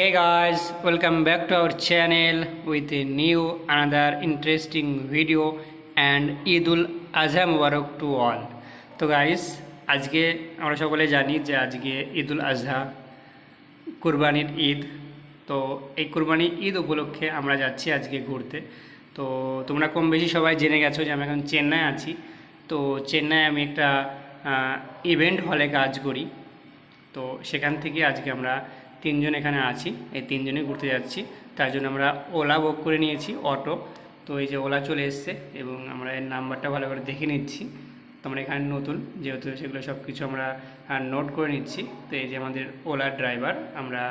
Hey guys, welcome back to our channel with a new another interesting video and Idul Azha Mubarak to all. তো guys আজকে আমরা সকলে জানি যে আজকে ঈদুল আজহা কুরবানির ঈদ তো এই কুরবানির ঈদ উপলক্ষে আমরা যাচ্ছি আজকে ঘুরতে। তো তোমরা কম বেশি সবাই জেনে গেছো যে আমি এখন চেন্নাই আছি। তো চেন্নাই আমি একটা ইভেন্ট হলে কাজ করি। তো সেখান থেকে আজকে আমরা তিনজন এখানে আছি, এই তিনজনে ঘুরতে যাচ্ছি। তার জন্য আমরা ওলা বুক করে নিয়েছি অটো তো এই যে ওলা চলে এসছে এবং আমরা এর নাম্বারটা ভালো করে দেখে নিচ্ছি। তো আমরা এখানে নতুন, যেহেতু সেগুলো সব কিছু আমরা নোট করে নিচ্ছি। তো এই যে আমাদের ওলার ড্রাইভার আমরা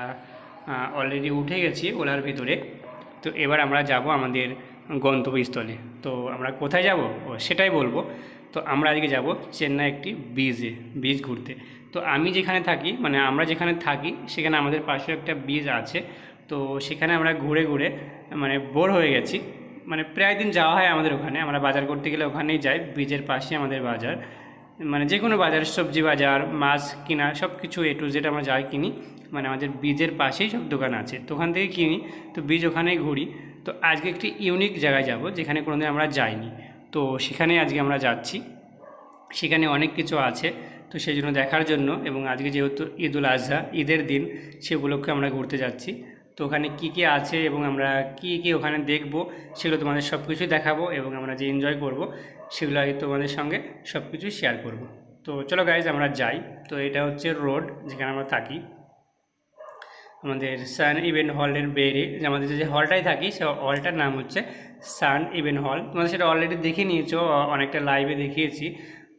অলরেডি উঠে গেছি ওলার ভিতরে। তো এবার আমরা যাব আমাদের গন্তব্যস্থলে। তো আমরা কোথায় যাব? ও সেটাই বলব। তো আমরা আজকে যাব চেন্নাই একটি বীজে বীজ ঘুরতে। তো আমি যেখানে থাকি মানে আমরা যেখানে থাকি, সেখানে আমাদের পাশে একটা বীজ আছে। তো সেখানে আমরা ঘুরে ঘুরে মানে বোর হয়ে গেছি। মানে প্রায় দিন যাওয়া হয় আমাদের ওখানে। আমরা বাজার করতে গেলে ওখানেই যাই বীজের পাশে আমাদের বাজার। মানে যে কোনো বাজার, সবজি বাজার, মাছ কিনা সব কিছু এ টু জেড আমরা যাই কিনি। মানে আমাদের বীজের পাশেই সব দোকান আছে। তো ওখান থেকে কিনি, তো বীজ ওখানেই ঘুরি। তো আজকে একটি ইউনিক জায়গায় যাব, যেখানে কোনোদিন আমরা যাইনি। তো সেখানে আজকে আমরা যাচ্ছি। সেখানে অনেক কিছু আছে। তো সেই জন্য দেখার জন্য এবং আজকে যেহেতু ঈদুল আজহা, ঈদের দিন সে উপলক্ষে আমরা ঘুরতে যাচ্ছি। তো ওখানে কি কি আছে এবং আমরা কি কি ওখানে দেখব সেগুলো তোমাদের সব কিছুই দেখাবো এবং আমরা যে এনজয় করব সেগুলো আগে তোমাদের সঙ্গে সব কিছু শেয়ার করব। তো চলো গাইজ আমরা যাই। তো এটা হচ্ছে রোড যেখানে আমরা থাকি। আমাদের সান ইভেন্ট হলের যে আমাদের যে হলটাই থাকি, সে হলটার নাম হচ্ছে সান ইভেন্ট হল তোমাদের সেটা অলরেডি দেখে নিয়েছো অনেকটা লাইভে দেখিয়েছি।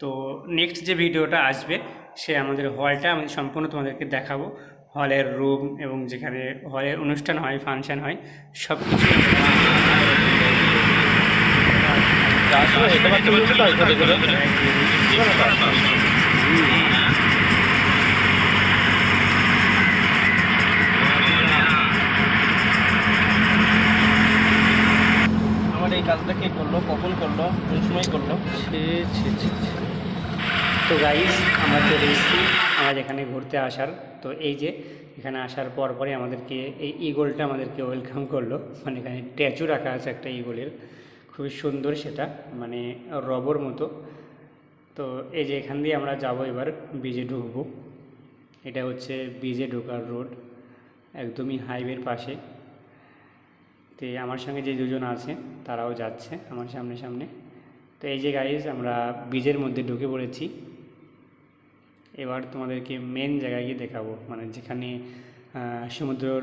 তো নেক্সট যে ভিডিওটা আসবে সে আমাদের হলটা আমি সম্পূর্ণ তোমাদেরকে দেখাবো। হলের রুম এবং যেখানে হলের অনুষ্ঠান হয় ফাংশান হয় সব কিছু এই কাজটা কে করল? কখন করল? কোন সময় করল। তো গাইজ আমরা চলে এসেছি যেখানে ঘুরতে আসার। তো এই যে, এখানে আসার পর পরে আমাদেরকে এই ইগলটা আমাদেরকে ওয়েলকাম করল। মানে এখানে স্ট্যাচু রাখা আছে একটা ইগলের খুবই সুন্দর সেটা মানে রবর মতো। তো এই যে এখান দিয়ে আমরা যাব এবার বিজে ঢুকবো। এটা হচ্ছে বিজে ঢোকার রোড একদমই হাইওয়ের পাশে। তো আমার সঙ্গে যে দুজন আছে, তারাও যাচ্ছে আমার সামনে সামনে। তো এই যে গাইজ আমরা বীজের মধ্যে ঢুকে পড়েছি। এবার তোমাদেরকে মেন জায়গায় গিয়ে দেখাবো। মানে যেখানে সমুদ্রর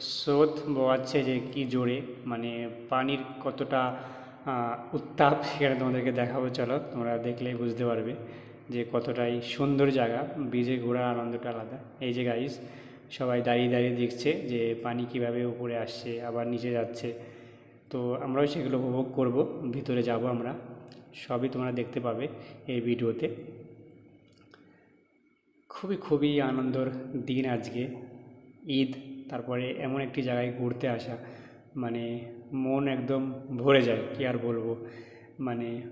স্রোত বোয়াচ্ছে যে কি জোরে মানে পানির কতটা উত্তাপ, সেখানে তোমাদেরকে দেখাবো। চলো, তোমরা দেখলেই বুঝতে পারবে যে কতটাই সুন্দর জায়গা। বীজে ঘোরার আনন্দটা আলাদা। এই যে গাইজ সবাই দাঁড়িয়ে দাঁড়িয়ে দেখছে যে পানি কীভাবে উপরে আসছে, আবার নিচে যাচ্ছে। তো আমরাও সেগুলো উপভোগ করব, ভিতরে যাব আমরা। সবই তোমরা দেখতে পাবে এই ভিডিওতে। খুবই খুবই আনন্দর দিন আজকে। ঈদ, তারপরে এমন একটি জায়গায় ঘুরতে আসা মানে মন একদম ভরে যায়, কি আর বলব? মানে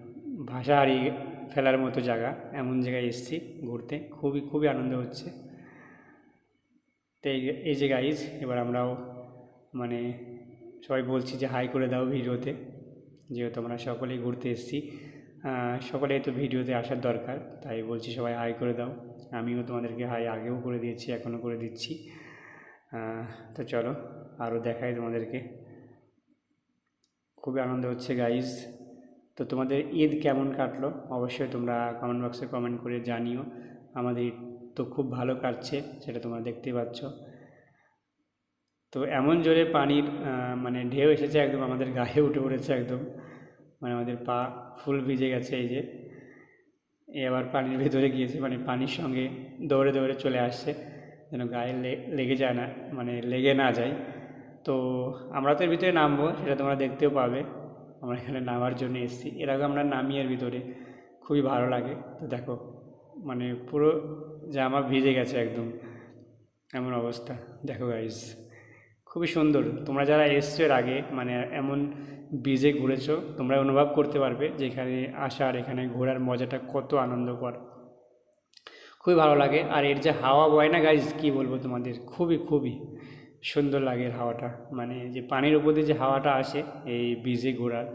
ভাষা হারিয়ে ফেলার মতো জায়গা, এমন জায়গায় এসেছি ঘুরতে। খুবই খুবই আনন্দ হচ্ছে। তো এই যে গাইজ এবার আমরাও মানে সবাই বলছি যে হাই করে দাও ভিডিওতে। যেহেতু আমরা সকলেই ঘুরতে এসেছি সকলেই তো ভিডিওতে আসার দরকার, তাই বলছি সবাই হাই করে দাও। আমিও তোমাদেরকে হাই আগেও করে দিয়েছি, এখনও করে দিচ্ছি। তো চলো, আরও দেখাই তোমাদেরকে। খুবই আনন্দ হচ্ছে গাইজ তো তোমাদের ঈদ কেমন কাটলো? অবশ্যই তোমরা কমেন্ট বক্সে কমেন্ট করে জানিও। আমাদের তো খুব ভালো কাটছে সেটা তোমরা দেখতেই পাচ্ছ। তো এমন জোরে পানির মানে ঢেউ এসেছে একদম, আমাদের গায়ে উঠে পড়েছে একদম। মানে আমাদের পা ফুল ভিজে গেছে এই যে। এ আবার পানির ভেতরে গিয়েছে মানে পানির সঙ্গে দৌড়ে দৌড়ে চলে আসছে। যেন গায়ে লেগে যায় না মানে লেগে না যায়। তো আমরা তো এর ভিতরে নামবো, সেটা তোমরা দেখতেও পাবে। আমরা এখানে নামার জন্য এসেছি। এর আগে আমরা নামি এর ভিতরে। খুবই ভালো লাগে। তো দেখো মানে পুরো জামা ভিজে গেছে একদম। এমন অবস্থা। দেখো গাইজ খুবই সুন্দর। তোমরা যারা এসছো এর আগে মানে এমন বীজে ঘুরেছো তোমরা অনুভব করতে পারবে যে এখানে আসার, এখানে ঘোরার মজাটা কত আনন্দকর। খুবই ভালো লাগে। আর এর যে হাওয়া বয় না গাইজ কী বলব তোমাদের? খুবই খুবই সুন্দর লাগে হাওয়াটা। মানে যে পানির উপর দিয়ে যে হাওয়াটা আসে, এই ব্রিজে ঘোরার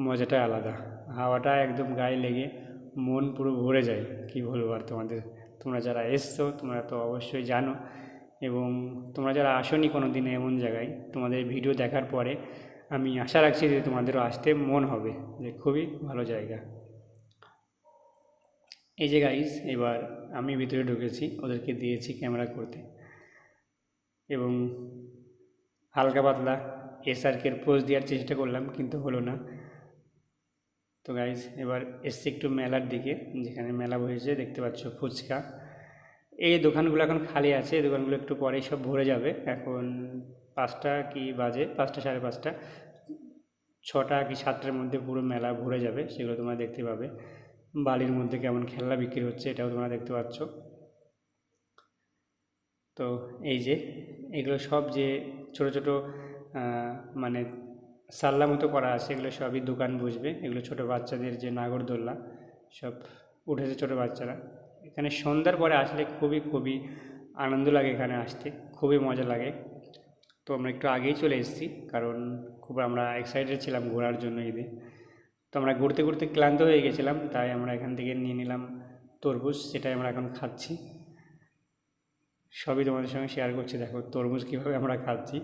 মজাটা আলাদা। হাওয়াটা একদম গায়ে লেগে মন পুরো ভরে যায়, কী বলব আর তোমাদের। তোমরা যারা এসছো, তোমরা তো অবশ্যই জানো এবং তোমরা যারা আসনি কোনো দিন এমন জায়গায়, তোমাদের ভিডিও দেখার পরে আমি আশা রাখছি যে তোমাদেরও আসতে মন হবে যে খুবই ভালো জায়গা। এই যে গাইস এবার আমি ভিতরে ঢুকেছি, ওদেরকে দিয়েছি ক্যামেরা করতে এবং হালকা পাতলা এসআরকের পোজ দেওয়ার চেষ্টা করলাম, কিন্তু হলো না। তো গাইজ এবার এসছি একটু মেলার দিকে, যেখানে মেলা বসেছে, দেখতে পাচ্ছ ফুচকা। এই দোকানগুলো এখন খালি আছে, এই দোকানগুলো একটু পরেই সব ভরে যাবে। এখন পাঁচটা কি বাজে? পাঁচটা সাড়ে পাঁচটা। ছটা কি সাতটার মধ্যে পুরো মেলা ভরে যাবে, সেগুলো তোমরা দেখতে পাবে। বালির মধ্যে কেমন খেলনা বিক্রি হচ্ছে, এটাও তোমরা দেখতে পাচ্ছ। তো এই যে, এগুলো সব যে ছোট ছোট মানে সাল্লা মতো করা আছে, এগুলো সবই দোকান বসবে। এগুলো ছোট বাচ্চাদের যে নাগরদোল্লা, সব উঠেছে ছোট বাচ্চারা। এখানে সন্ধ্যার পরে আসলে খুবই খুবই আনন্দ লাগে এখানে আসতে, খুবই মজা লাগে। তো আমরা একটু আগেই চলে এসেছি, কারণ খুব আমরা এক্সাইটেড ছিলাম ঘোরার জন্য ঈদে। তো আমরা ঘুরতে ঘুরতে ক্লান্ত হয়ে গেছিলাম, তাই আমরা এখান থেকে নিয়ে নিলাম তরমুজ, সেটাই আমরা এখন খাচ্ছি। সবই তোমাদের সঙ্গে শেয়ার করছি, দেখো তরমুজ কীভাবে আমরা খাচ্ছি।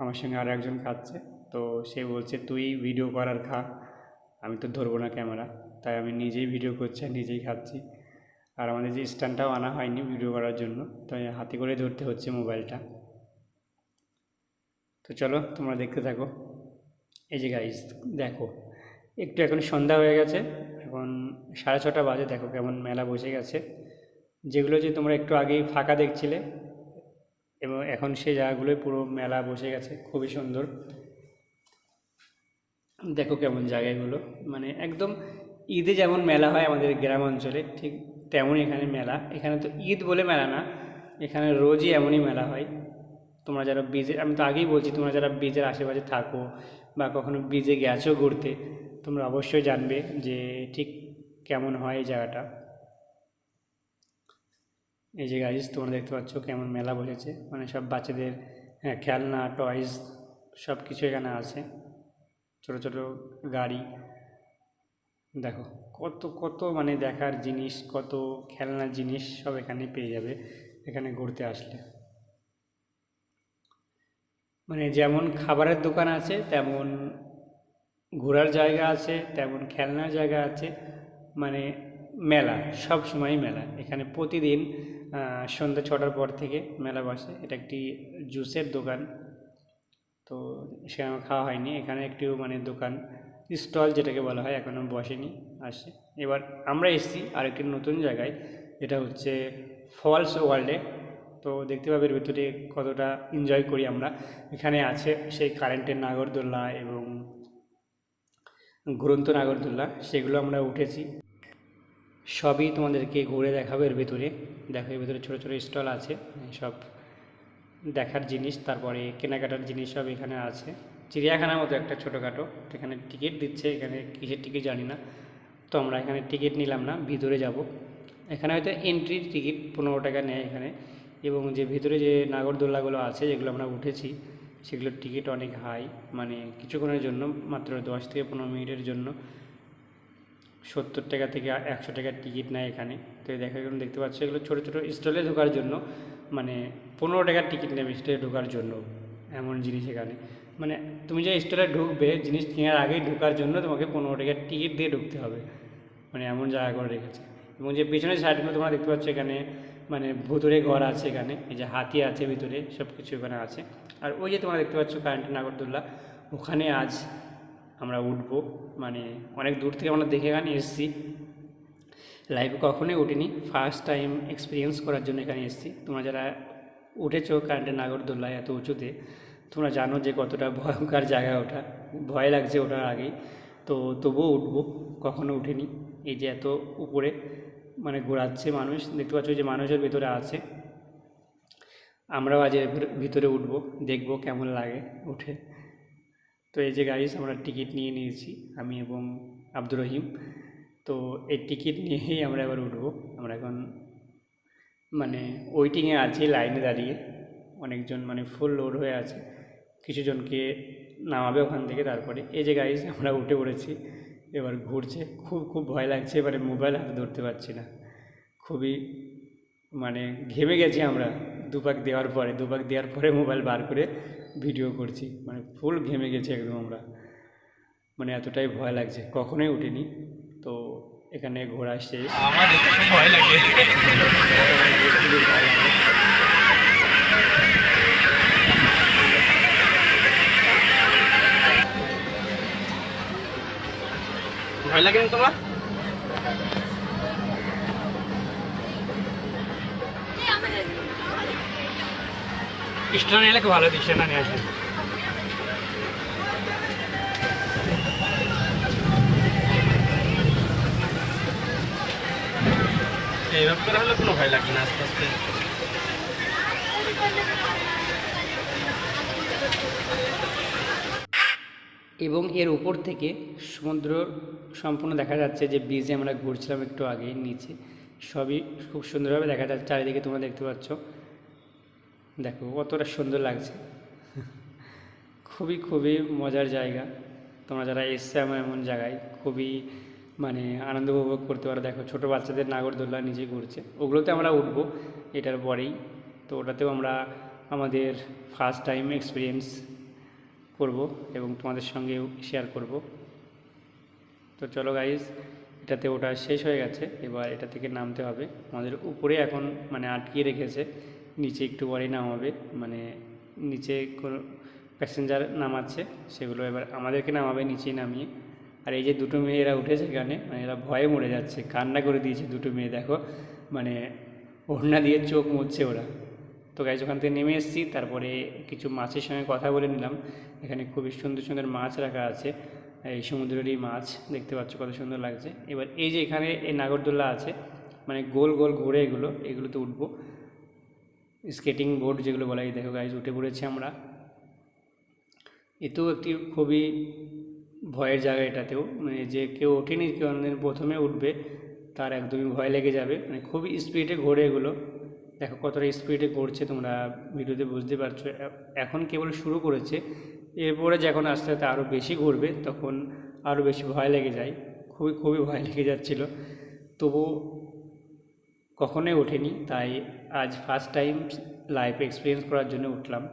আমার সঙ্গে আর একজন খাচ্ছে। তো সে বলছে, তুই ভিডিও করার খা। আমি তো ধরবো না ক্যামেরা তাই আমি নিজেই ভিডিও করছি নিজেই খাচ্ছি। আর আমাদের যে স্ট্যান্ডটাও আনা হয়নি ভিডিও করার জন্য, তাই হাতে করে ধরতে হচ্ছে মোবাইলটা তো চলো, তোমরা দেখতে থাকো। এই যে গাইজ দেখো, একটু এখন সন্ধ্যা হয়ে গেছে, এখন সাড়ে ছটা বাজে, দেখো কেমন মেলা বসে গেছে। যেগুলো যে তোমরা একটু আগেই ফাঁকা দেখছিলে, এবং এখন সেই জায়গাগুলোই পুরো মেলা বসে গেছে, খুবই সুন্দর। দেখো কেমন জায়গাগুলো। মানে একদম ঈদে যেমন মেলা হয় আমাদের গ্রাম অঞ্চলে, ঠিক তেমনই এখানে মেলা। এখানে তো ঈদ বলে মেলা না, এখানে রোজই এমনই মেলা হয়। তোমরা যারা ব্রিজে আমি তো আগেই বলছি, তোমরা যারা ব্রিজের আশেপাশে থাকো বা কখনো ব্রিজে গেছো ঘুরতে, তোমরা অবশ্যই জানবে যে ঠিক কেমন হয় এই জায়গাটা। এই যে গাইজ তোমরা দেখতে পাচ্ছ কেমন মেলা বসেছে। মানে সব বাচ্চাদের হ্যাঁ খেলনা টয়স সব কিছু এখানে আছে। ছোট ছোট গাড়ি। দেখো, কত কত মানে দেখার জিনিস, কত খেলনার জিনিস সব এখানে পেয়ে যাবে, এখানে ঘুরতে আসলে। মানে যেমন খাবারের দোকান আছে, তেমন ঘোরার জায়গা আছে, তেমন খেলনার জায়গা আছে মানে মেলা, সব সময় মেলা। এখানে প্রতিদিন সন্ধ্যা ছটার পর থেকে মেলা বসে। এটা একটি জুসের দোকান। তো সে আমার খাওয়া হয়নি। এখানে একটু মানে দোকান, স্টল যেটাকে বলা হয় এখনও বসেনি আসে এবার আমরা এসেছি আরেকটি নতুন জায়গায় এটা হচ্ছে ফলস ওয়ার্ল্ডে। তো দেখতে পাবে এর ভিতরে কতটা এনজয় করি আমরা। এখানে আছে সেই কারেন্টের নাগরদোল্লা এবং ঘুরন্ত নাগরদোল্লা, সেগুলো আমরা উঠেছি। সবই তোমাদেরকে ঘুরে দেখাবো এর ভিতরে। দেখো এর ভিতরে ছোটো ছোটো স্টল আছে, সব দেখার জিনিস, তারপরে কেনাকাটার জিনিস সব এখানে আছে। চিড়িয়াখানার মতো একটা ছোটোখাটো এখানে টিকিট দিচ্ছে, এখানে কিসের টিকিট জানি না। তো আমরা এখানে টিকিট নিলাম না, ভিতরে যাব। এখানে হয়তো এন্ট্রি টিকিট পনেরো টাকা নেয় এখানে। এবং যে ভিতরে যে নাগরদোল্লাগুলো আছে, যেগুলো আমরা উঠেছি, সেগুলোর টিকিট অনেক হাই মানে কিছুক্ষণের জন্য, মাত্র দশ থেকে পনেরো মিনিটের জন্য। সত্তর টাকা থেকে একশো টাকার টিকিট নেয় এখানে। তো দেখা দেখতে পাচ্ছ, এগুলো ছোটো ছোটো স্টলে ঢোকার জন্য। মানে পনেরো টাকার টিকিট নেবে স্টলে ঢোকার জন্য, এমন জিনিস এখানে। মানে তুমি যে স্টলে ঢুকবে, জিনিস কেনার আগেই ঢোকার জন্য তোমাকে পনেরো টাকার টিকিট দিয়ে ঢুকতে হবে। মানে এমন জায়গা করে রেখেছে। এবং যে পিছনের সাইডগুলো তোমরা দেখতে পাচ্ছ এখানে মানে ভুতুরে ঘর আছে এখানে, এই যে হাতি আছে ভিতরে সব কিছু এখানে আছে। আর ওই যে তোমরা দেখতে পাচ্ছ কারেন্টের নাগরদোল্লা, ওখানে আজ আমরা উঠবো। মানে অনেক দূর থেকে আমরা দেখে এখানে এসেছি। লাইভে কখনোই উঠিনি। ফার্স্ট টাইম এক্সপিরিয়েন্স করার জন্য এখানে এসেছি। তোমরা যারা উঠেছো কারেন্টের নাগরদোল্লায় এত উঁচুতে, তোমরা জানো যে কতটা ভয়ঙ্কর জায়গা ওঠা ভয় লাগছে ওঠার আগেই। তো তবুও উঠবো, কখনো উঠিনি। এই যে এত উপরে মানে ঘোরাচ্ছে মানুষ, দেখতে পাচ্ছ যে মানুষের ভিতরে আছে। আমরাও আজ ভিতরে উঠবো, দেখব কেমন লাগে উঠে। তো এই যে গাড়ি আমরা টিকিট নিয়ে নিয়েছি, আমি এবং আব্দুর রহিম। তো এই টিকিট নিয়েই আমরা এবার উঠবো। আমরা এখন মানে ওয়েটিংয়ে আছি লাইনে দাঁড়িয়ে। অনেকজন মানে ফুল লোড হয়ে আছে। কিছু জনকে নামাবে ওখান থেকে তারপরে। এই যে গাইজ আমরা উঠে পড়েছি। এবার ঘুরছে। খুব খুব ভয় লাগছে, এবারে মোবাইল হাতে ধরতে পারছি না। খুবই মানে ঘেমে গেছি আমরা। দুপাক দেওয়ার পরে, দুপাক দেওয়ার পরে মোবাইল বার করে ভিডিও করছি। মানে ফুল ঘেমে গেছি একদম আমরা। মানে এতটাই ভয় লাগছে। কখনোই উঠিনি। তো এখানে ঘোরা শেষ। আমার ভয় লাগে। ভয় লাগেনি তোমার? স্টান এলাকা ভালো দিচ্ছে না নিয়ে আসে এইভাবে করে হলে কোনো ভয় লাগে না আস্তে আস্তে। এবং এর উপর থেকে সমুদ্র সম্পূর্ণ দেখা যাচ্ছে যে ব্রিজে আমরা ঘুরছিলাম একটু আগে নিচে। সবই খুব সুন্দরভাবে দেখা যাচ্ছে, চারিদিকে তোমরা দেখতে পাচ্ছ। দেখো কতটা সুন্দর লাগছে। খুবই খুবই মজার জায়গা। তোমরা যারা এসছে আমার এমন জায়গায়, খুবই মানে আনন্দ উপভোগ করতে পারো। দেখো, ছোটো বাচ্চাদের নাগরদোল্লা নিজে ঘুরছে। ওগুলোতে আমরা উঠবো, এটার পরেই। তো ওটাতেও আমরা আমাদের ফার্স্ট টাইম এক্সপিরিয়েন্স করব এবং তোমাদের সঙ্গেও শেয়ার করব। তো চলো গাইজ এটাতে ওটা শেষ হয়ে গেছে। এবার এটা থেকে নামতে হবে। আমাদের উপরে এখন মানে আটকিয়ে রেখেছে। নিচে একটু পরেই নামাবে। মানে নিচে কোনো প্যাসেঞ্জার নামাচ্ছে, সেগুলো এবার আমাদেরকে নামাবে, নিচেই নামিয়ে। আর এই যে দুটো মেয়ে এরা উঠেছে এখানে মানে এরা ভয়ে মরে যাচ্ছে, কান্না করে দিয়েছে দুটো মেয়ে, দেখো মানে ওড়না দিয়ে চোখ মুছছে ওরা। তো গাইজ ওখান থেকে নেমে এসেছি, তারপরে কিছু মাছের সঙ্গে কথা বলে নিলাম। এখানে খুবই সুন্দর সুন্দর মাছ রাখা আছে, এই সমুদ্রেরই মাছ, দেখতে পাচ্ছ কত সুন্দর লাগছে। এবার এই যে এখানে এই নাগরদোল্লা আছে মানে গোল গোল ঘুরে এগুলো, এগুলোতে উঠবো। স্কেটিং বোর্ড যেগুলো বলা হয়, দেখো গাইজ উঠে পড়েছি আমরা। এতেও একটি খুবই ভয়ের জায়গা এটাতেও। মানে যে কেউ ওঠেনি, কেউ অন্যদিন প্রথমে উঠবে, তার একদমই ভয় লেগে যাবে। মানে খুবই স্পিডে ঘোরে এগুলো। দেখো কতটা স্পিডে ঘুরছে তোমরা ভিডিওতে বুঝতে পারছ। এখন কেবল শুরু করেছে। এরপরে যখন আস্তে আস্তে আরও বেশি ঘুরবে, তখন আরও বেশি ভয় লেগে যায়। খুবই খুবই ভয় লেগে যাচ্ছিল। তবু কখনোই ওঠেনি। তাই আজ ফার্স্ট টাইম লাইফ এক্সপিরিয়েন্স করার জন্য উঠলাম।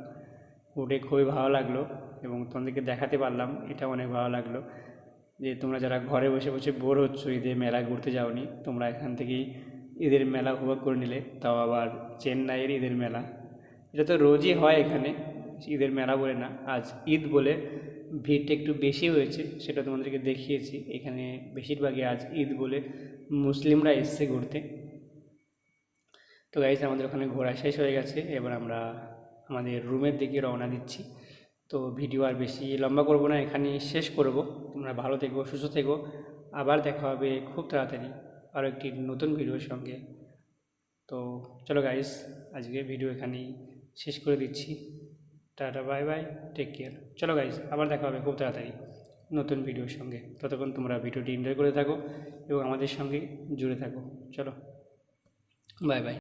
উঠে খুবই ভালো লাগল। এবং তোমাদেরকে দেখাতে পারলাম এটা অনেক ভালো লাগল। যে তোমরা যারা ঘরে বসে বসে বোর হচ্ছ ঈদে মেলা ঘুরতে যাওনি, তোমরা এখান থেকেই ঈদের মেলা উপভোগ করে নিলে। তাও আবার চেন্নাইয়ের ঈদের মেলা। এটা তো রোজই হয় এখানে, ঈদের মেলা বলে না, আজ ঈদ বলে ভিড়টা একটু বেশি হয়েছে, সেটা তোমাদেরকে দেখিয়েছি। এখানে বেশিরভাগই আজ ঈদ বলে মুসলিমরা এসছে ঘুরতে। তো গাইজ আমাদের ওখানে ঘোরা শেষ হয়ে গেছে। এবার আমরা আমাদের রুমের দিকে রওনা দিচ্ছি। তো ভিডিও আর বেশি লম্বা করব না এখানে শেষ করব। তোমরা ভালো থেকো, সুস্থ থেকো। আবার দেখা হবে খুব তাড়াতাড়ি আরও একটি নতুন ভিডিওর সঙ্গে। তো চলো গাইস আজকে ভিডিও এখানেই শেষ করে দিচ্ছি। Tata bye bye take care চলো গাইস আবার দেখা হবে খুব তাড়াতাড়ি নতুন ভিডিওর সঙ্গে। ততক্ষণ তোমরা ভিডিওটি এনজয় করে থাকো এবং আমাদের সঙ্গে জুড়ে থাকো। চলো বাই বাই